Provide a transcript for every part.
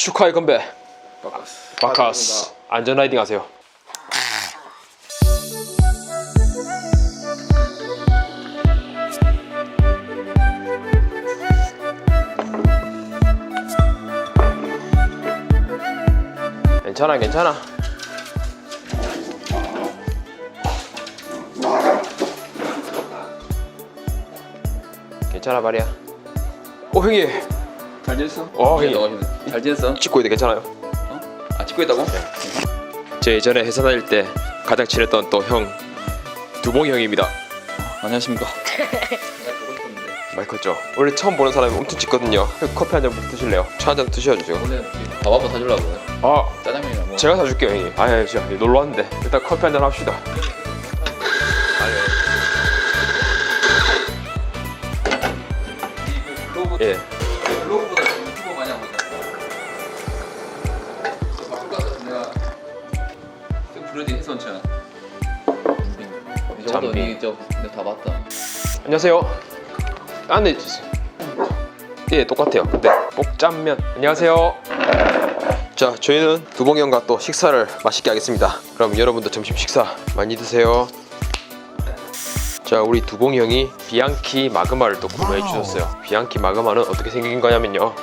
축하의 건배. 바카스. 바카스. 안전 라이딩 하세요. 괜찮아, 괜찮아. 괜찮아, 말이야. 오, 형님. 잘 지냈어? 어, 네, 예. 잘 지냈어? 찍고 있는데 괜찮아요? 어? 아 찍고 있다고? 제 예전에 회사 다닐 때 가장 친했던 또 형 두봉이 형입니다. 안녕하십니까? 많이 컸죠? 원래 처음 보는 사람이 엄청 짙거든요. 커피 한 잔 드실래요? 차 한 잔 드셔주세요. 오늘 밥 한번 사주려고 아 짜장면이랑 뭐 제가 사줄게요 형님. 아예 진짜 놀러 왔는데 일단 커피 한 잔 합시다. 글로브 예. 가다 봤다 안녕하세요. 안내 주세요. 예 똑같아요. 근데 복짬면 안녕하세요. 자 저희는 두봉이 형과 또 식사를 맛있게 하겠습니다. 그럼 여러분도 점심 식사 많이 드세요. 자 우리 두봉이 형이 비앙키 마그마를 또 구매해 주셨어요. 비앙키 마그마는 어떻게 생긴 거냐면요.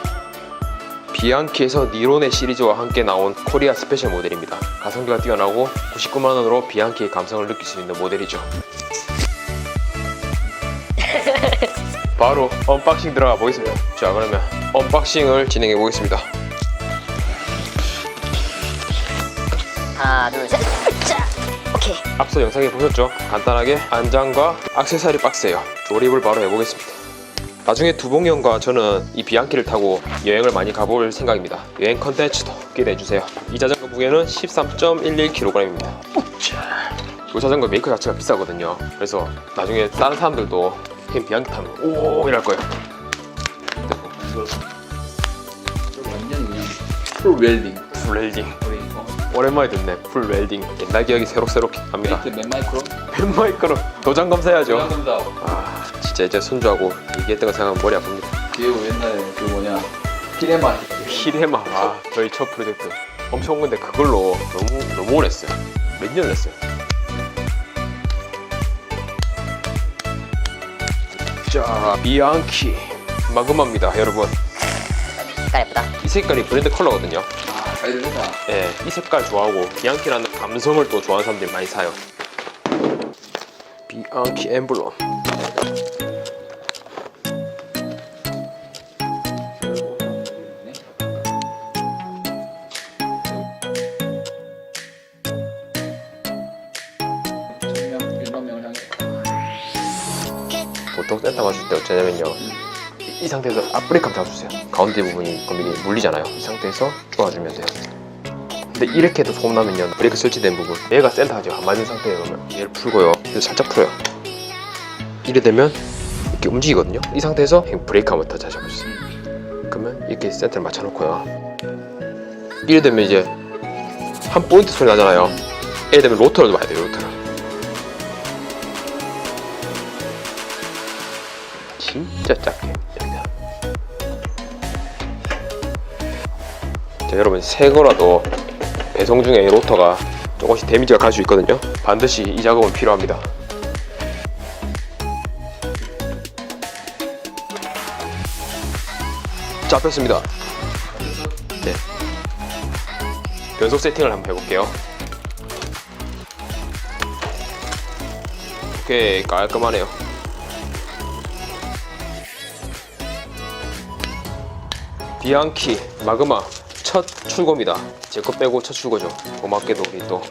비앙키에서 니론의 시리즈와 함께 나온 코리아 스페셜 모델입니다. 가성비가 뛰어나고 99만 원으로 비앙키의 감성을 느낄 수 있는 모델이죠. 바로 언박싱 들어가 보겠습니다. 자 그러면 언박싱을 진행해 보겠습니다. 하나 둘 셋 자 오케이 앞서 영상에 보셨죠? 간단하게 안장과 액세서리 박스예요. 조립을 바로 해보겠습니다. 나중에 두봉이 형과 저는 이 비앙키를 타고 여행을 많이 가볼 생각입니다. 여행 컨텐츠도 기대해 주세요. 이 자전거 무게는 13.11kg입니다. 이 자전거 메이커 자체가 비싸거든요. 그래서 나중에 다른 사람들도 형 비앙키 타면 오 이럴 거예요. 완전 그냥 풀 웰딩 풀 웰딩 우리 어, 오랜만에 듣네. 풀 웰딩 옛날 기억이 새록새록 합니다. 맨 마이크로 펜마이크로 도장 검사해야죠. 감사합니다 아 진짜 이제 손주하고 얘기했던 거 생각하면 머리 아픕니다. 기회고 옛날에 그 뭐냐 피레마 히레마 아 저희 첫 프로젝트 엄청 온 건데 그걸로 너무 너무 오래 했어요. 몇 년을 했어요. 자 비앙키 마그마입니다 여러분. 색깔 예쁘다 이 색깔이 브랜드 컬러거든요. 아 사이드 좋다 예, 이 색깔 좋아하고 비앙키라는 감성을 또 좋아하는 사람들이 많이 사요. 비앙키 엠블럼. 보통 센터 맞출 때 어쩌냐면요. 이, 이 상태에서 앞브레이크 한번 잡아주세요. 가운데 부분이 거미 물리잖아요. 이 상태에서 쪼아주면 돼요. 근데 이렇게 해도 소음 나면요. 브레이크 설치된 부분 얘가 센터하죠. 안 맞은 상태에 그러면 얘를 풀고요. 그래서 살짝 풀어요. 이래 되면 이렇게 움직이거든요. 이 상태에서 브레이크 한번 더 다시 잡아주세요. 그러면 이렇게 센터를 맞춰놓고요. 이래 되면 이제 한 포인트 소리 나잖아요. 이래 되면 로터를 봐야 돼요 로터를 진짜 작게. 자, 여러분 새 거라도 배송 중에 이 로터가 조금씩 데미지가 갈 수 있거든요. 반드시 이 작업은 필요합니다. 잡혔습니다. 네. 변속 세팅을 한번 해볼게요. 오케이 깔끔하네요. 비앙키 마그마 첫 출고입니다. 제 거 빼고 첫 출고죠. 고맙게도 우리 또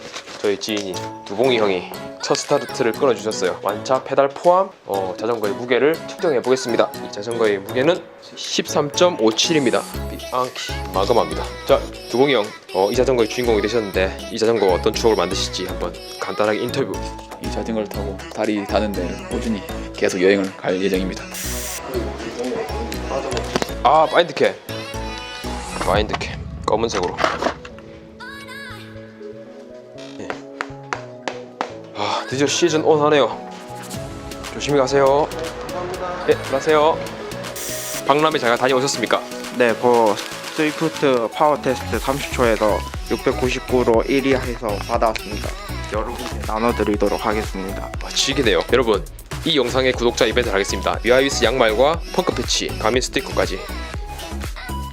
저희 지인이 두봉이 형이 첫 스타트를 끊어주셨어요. 완차 페달 포함 어, 자전거의 무게를 측정해 보겠습니다. 이 자전거의 무게는 13.57입니다. 비앙키 마그마입니다. 자 두봉이 형, 어, 이 자전거의 주인공이 되셨는데 이 자전거 어떤 추억을 만드실지 한번 간단하게 인터뷰. 이 자전거를 타고 다리 닿는 데를 꾸준히 계속 여행을 갈 예정입니다 아 마인드캠, 마인드캠 검은색으로. 예. 아 드디어 시즌 온 하네요. 조심히 가세요. 예, 가세요. 박람회 잘 다녀오셨습니까? 네, 그 스위프트 파워 테스트 30초에서 699로 1위 해서 받아왔습니다. 여러분께 나눠드리도록 하겠습니다. 아, 지기네요. 여러분 이 영상의 구독자 이벤트를 하겠습니다. 위아이비스 양말과 펑크 패치, 가민 스티커까지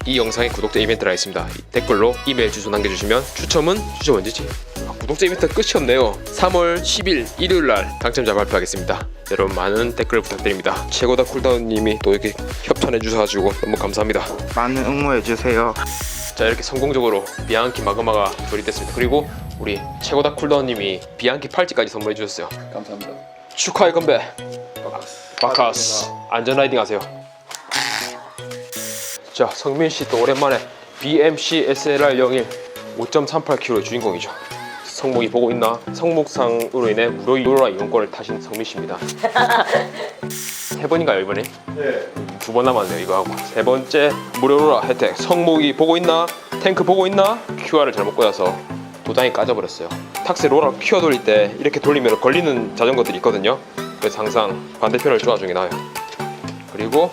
이 영상의 구독자 이벤트를 하겠습니다. 이 댓글로 이메일 주소 남겨주시면 추첨은 추첨 언제지? 아, 구독자 이벤트 끝이 없네요. 3월 10일 일요일 날 당첨자 발표하겠습니다. 여러분 많은 댓글 부탁드립니다. 최고다 쿨다운님이 또 이렇게 협찬해 주셔가지고 너무 감사합니다. 많은 응모해 주세요. 자 이렇게 성공적으로 비앙키 마그마가 조립됐습니다. 그리고 우리 최고다 쿨다운님이 비앙키 팔찌까지 선물해 주셨어요. 감사합니다. 축하의 건배. 바카스 안전 라이딩 하세요. 자 성민 씨 또 오랜만에 BMC SLR 01 5.38kg 주인공이죠. 성목이 보고 있나? 성목상으로 인해 무료 유로라 이용권을 타신 성민 씨입니다. 세 번인가요 이번에? 네. 두 번 남았네요 이거 하고 세 번째 무료로라 혜택 성목이 보고 있나? 탱크 보고 있나? QR을 잘못 꽂아서 도장이 까져버렸어요. 탁스 로라 퀴어 돌릴 때 이렇게 돌리면 걸리는 자전거들이 있거든요. 그래서 항상 반대편을 쪼아주는 게 나아요. 그리고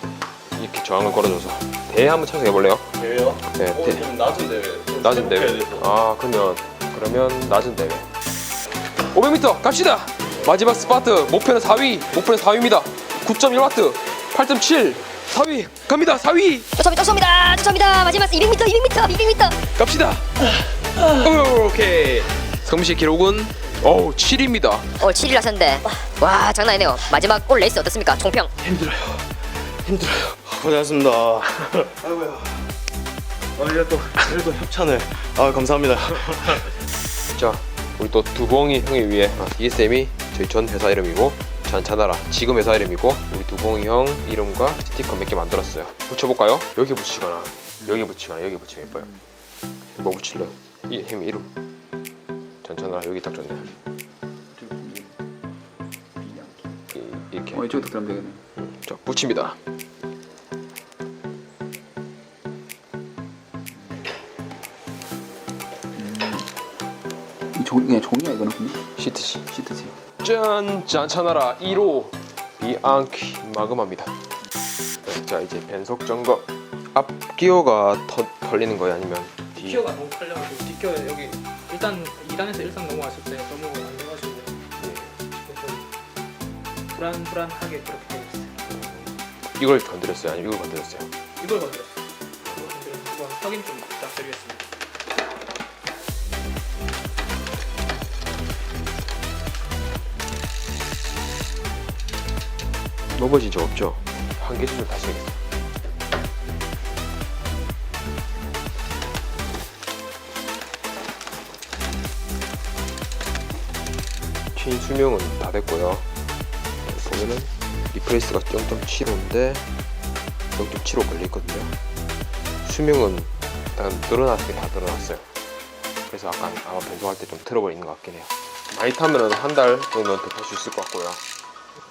이렇게 저항을 걸어줘서 대회 한번 참석해 볼래요? 대회요? 네, 어, 대, 좀 낮은 대회. 좀 낮은 대회. 아 그러면 그러면 낮은 대회. 500m 갑시다. 마지막 스파트 목표는 4위. 목표는 4위입니다. 9.1와트, 8.7, 4위 갑니다. 4위 쫓아옵니다 쫓아옵니다 쫓아옵니다 마지막 200m 200m 200m 갑시다. 오, 오케이. 성민 씨 기록은 어우 7위입니다. 어 7일 하셨는데 와 장난 아니네요 마지막 올 레이스 어떻습니까 총평 고생하셨습니다. 아이고야. 아, 이래도 그래도 협찬을. 아 감사합니다. 자, 우리 또 두봉이 형에 위해 아, DSM이 저희 전 회사 이름이고 잔차나라 지금 회사 이름이고 우리 두봉이 형 이름과 스티커 몇 개 만들었어요. 붙여볼까요? 여기 붙이거나 여기 붙이거나 여기 붙이면 예뻐요. 뭐 붙일래요? 이형 이름 잔차나라 여기 딱 좋네. 이- 이렇게 어 이쪽도 그럼 되겠네. 자 붙입니다. 종, 그냥 종이야 이거는 그냥 시트지. 시트지. 짠! 잔차나라 1호 비앙키 마그마입니다. 네, 자 이제 변속 점검. 앞 기어가 터, 털리는 거예요 아니면 뒤? 뒷기어가 너무 털려가지고 뒷기어 여기 일단 2단에서 1단 넘어왔을 때 너무 안 지금 좀 불안불안하게 그렇게 되어 있어요 이걸 건드렸어요 아니면 이걸 건드렸어요? 이걸 건드렸어요 이걸 건드렸어요 이건 확인 좀 넘어진 적 없죠? 한개 수준 다시 해야겠어요. 체인 수명은 다 됐고요. 보면은 리프레이스가 0.75인데 0.75 걸려 있거든요. 수명은 일단 늘어났을 게 다 늘어났어요. 그래서 약간 아마 변속할 때좀 틀어버리는 것 같긴 해요. 많이 타면은 한 달 정도는 더 탈 수 있을 것 같고요.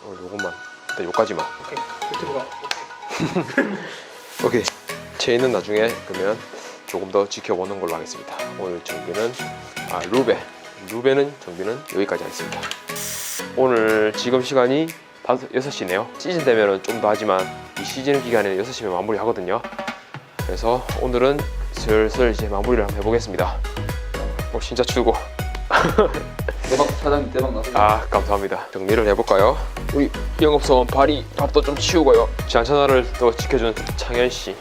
어, 요것만 일단 요까지만. 오케이 유튜브가 오케이. 체인은 나중에 그러면 조금 더 지켜보는 걸로 하겠습니다. 오늘 정비는 아 루베. 루베는 정비는 여기까지 하겠습니다. 오늘 지금 시간이 5, 6시네요. 시즌 되면은 좀 더 하지만 이 시즌 기간에는 6시면 마무리 하거든요. 그래서 오늘은 슬슬 이제 마무리를 한번 해보겠습니다. 어 진짜 추고. 대박 사장님 대박 나서. 아 감사합니다. 정리를 해볼까요? 우리 영업사원 발이 밥도 좀 치우고요. 잔차나를 또 지켜준 창현씨.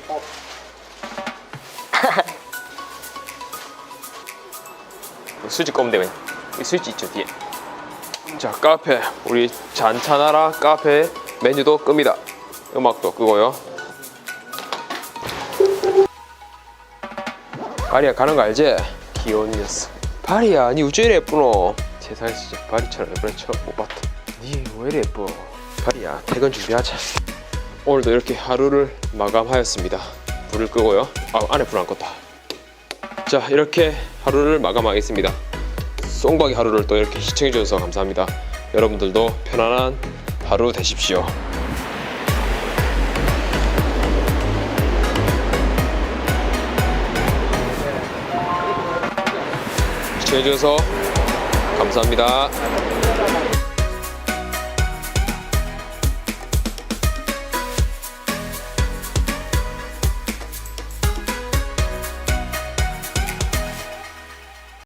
수지 끄면 되면 이 스위치 있죠 뒤에. 자 카페. 우리 잔차나라 카페 메뉴도 끕니다. 음악도 끄고요. 바리야 가는 거 알지? 귀여운 녀석. 바리야 니 이래 예쁘노 세상에 진짜 바리처럼 예쁜 처음 못 봤다. 니왜 이래 예뻐 바리야. 퇴근 준비하자. 오늘도 이렇게 하루를 마감하였습니다. 불을 끄고요. 아 안에 불 안 껐다. 자 이렇게 하루를 마감하겠습니다. 송박이 하루를 또 이렇게 시청해 주셔서 감사합니다. 여러분들도 편안한 하루 되십시오. 시청해 주셔서 감사합니다.